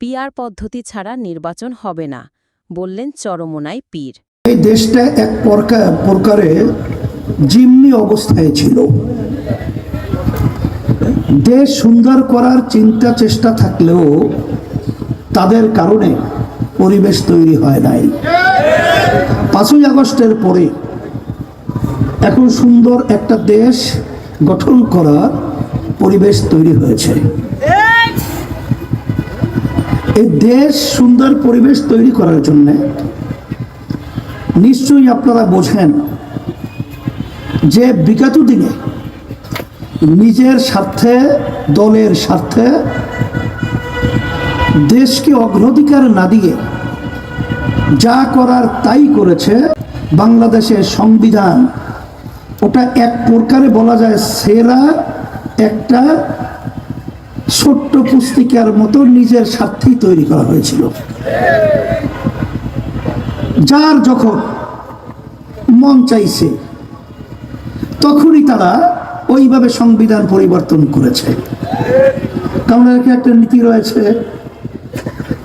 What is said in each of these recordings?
PR পদ্ধতি ছাড়া নির্বাচন হবে না, বললেন চরমোনাই পীর। এই দেশটা এক প্রকার প্রকারে জিম্মি অবস্থায় ছিল। দেশ সুন্দর করার চিন্তা, চেষ্টা থাকলেও তাদের কারণে পরিবেশ তৈরি হয় নাই। পাঁচই আগস্টের পরে এখন সুন্দর একটা দেশ গঠন করার পরিবেশ তৈরি হয়েছে। এই দেশ সুন্দর পরিবেশ তৈরি করার জন্যে নিশ্চয়ই আপনারা বোঝেন যে বিগত দিনে নিজের স্বার্থে, দলের স্বার্থে দেশকে অগ্রাধিকার না দিয়ে যা করার তাই করেছে বাংলাদেশের সংবিধান। ওটা এক প্রকারে বলা যায় সেরা একটা ছোট্ট পুস্তিকার মতো নিজের স্বার্থেই তৈরি করা হয়েছিল। যার যখন মন চাইছে, তখনই তারা ওইভাবে সংবিধান পরিবর্তন করেছে। কারণ একটা নীতি রয়েছে,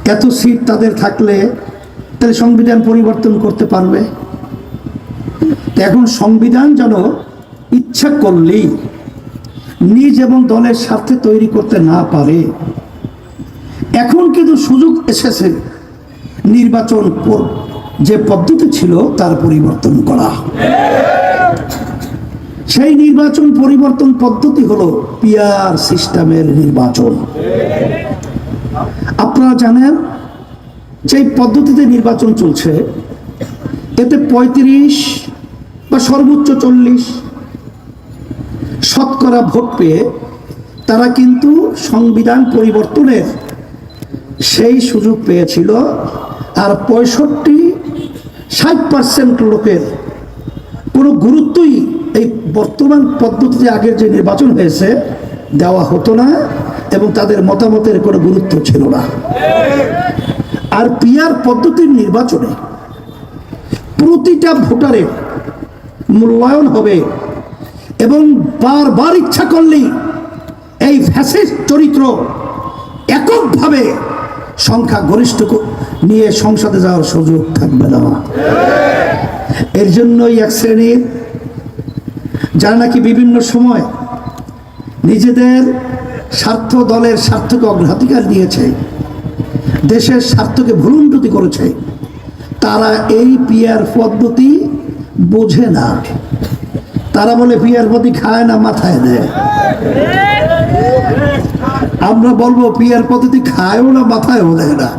এত সিট তাদের থাকলে তাহলে সংবিধান পরিবর্তন করতে পারবে। এখন সংবিধান যেন ইচ্ছা করলেই নিজ এবং দলের স্বার্থে তৈরি করতে না পারে। এখন কিন্তু সুযোগ এসেছে নির্বাচন যে পদ্ধতি ছিল তার পরিবর্তন করা। সেই নির্বাচন পরিবর্তন পদ্ধতি হলো পিয়ার সিস্টেমের নির্বাচন। আপনারা জানেন যে পদ্ধতিতে নির্বাচন চলছে, এতে পঁয়ত্রিশ বা সর্বোচ্চ চল্লিশ শতকরা ভোট পেয়ে তারা কিন্তু সংবিধান পরিবর্তনের সেই সুযোগ পেয়েছিল আর পঁয়ষট্টি, ষাট পার্সেন্ট লোকের কোনো গুরুত্বই এই বর্তমান পদ্ধতিতে আগের যে নির্বাচন হয়েছে দেওয়া হতো না এবং তাদের মতামতের কোনো গুরুত্ব ছিল না। আর পিয়ার পদ্ধতির নির্বাচনে প্রতিটা ভোটারের মূল্যায়ন হবে এবং বারবার ইচ্ছা করলেই এই ফ্যাসিস্ট চরিত্র এককভাবে সংখ্যা গরিষ্ঠ নিয়ে সংসদে যাওয়ার সুযোগ থাকবে না। এর জন্যই এক শ্রেণির যারা নাকি বিভিন্ন সময় নিজেদের স্বার্থ দলের স্বার্থকে অগ্রাধিকার দিয়েছে, দেশের স্বার্থকে ভুলুন্ডতি করেছে, তারা এই পিয়ার পদ্ধতি বোঝে না। তারা বলে, পিয়ার পদ্ধতি খায় না, মাথায় দেয়। আমরা বলব, পিয়ার পদ্ধতি খায়ও না, মাথায়ও দেয় না।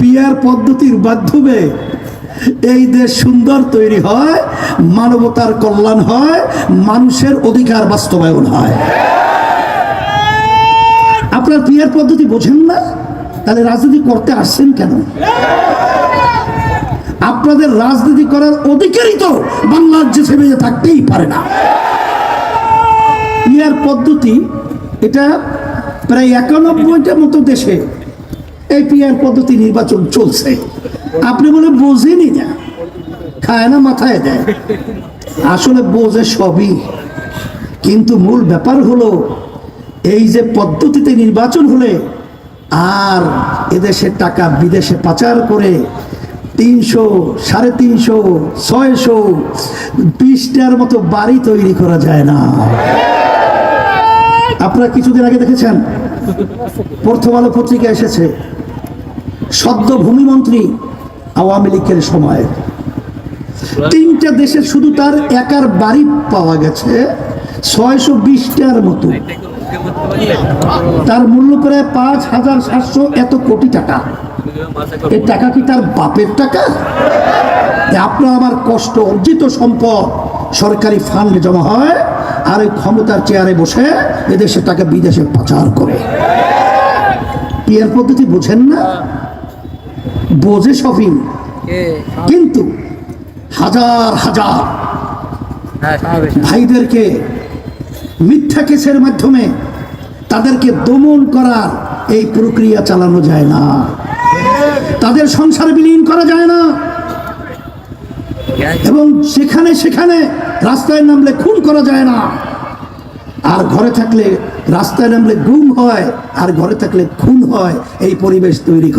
পিয়ার পদ্ধতির মাধ্যমে এই দেশ সুন্দর তৈরি হয়, মানবতার কল্যাণ হয়, মানুষের অধিকার বাস্তবায়ন হয়। আপনার পিয়ার পদ্ধতি বোঝেন না? তাহলে রাজনীতি করতে আসছেন কেন? আপনাদের রাজনীতি করার অধিকারই তো বাংলার যে সেবে থাকতেই পারে না। পিয়ার পদ্ধতি, এটা প্রায় একানব্বইটার মতো দেশে এই পিয়ার পদ্ধতি নির্বাচন চলছে। আপনি বলে বোঝেনি না, খায় না মাথায় দেয়। আসলে বোঝে সবই। কিন্তু মূল ব্যাপার হলো, এই যে পদ্ধতিতে নির্বাচন হলে আর এদেশের টাকা বিদেশে পাচার করে তিনশো, সাড়ে তিনশো, ছয়শো, বিশটার মতো বাড়ি তৈরি করা যায় না। আপনারা কিছুদিন আগে দেখেছেন, প্রথম আলো পত্রিকা এসেছে, সদ্য ভূমিমন্ত্রী আওয়ামী লীগের সময়। তিনটা দেশে শুধু তার একার বাড়ি পাওয়া গেছে, ছয়শো বিশটার মতো। তার মূল্য প্রায় পাঁচ হাজার সাতশো এত কোটি টাকা। এই টাকা কি তার বাপের টাকা? আপনার আমার কষ্ট অর্জিত সম্পদ সরকারি ফান্ড জমা হয় আর ওই ক্ষমতার চেয়ারে বসে এদেশের টাকা বিদেশে পাচার করে। পিয়ার পদ্ধতি বোঝেন না? বোঝে সবই। কিন্তু হাজার হাজার ভাইদেরকে মিথ্যা কেসের মাধ্যমে তাদেরকে দমন করার এই প্রক্রিয়া চালানো যায় না। তাদের সংসার বিলীন করা যায় না। এবং সেখানে সেখানে রাস্তায় নামলে খুন করা যায় না। আর ঘরে থাকলে রাস্তায় নামলে গুম হয়, আর ঘরে থাকলে খুন হয়, এই পরিবেশ তৈরি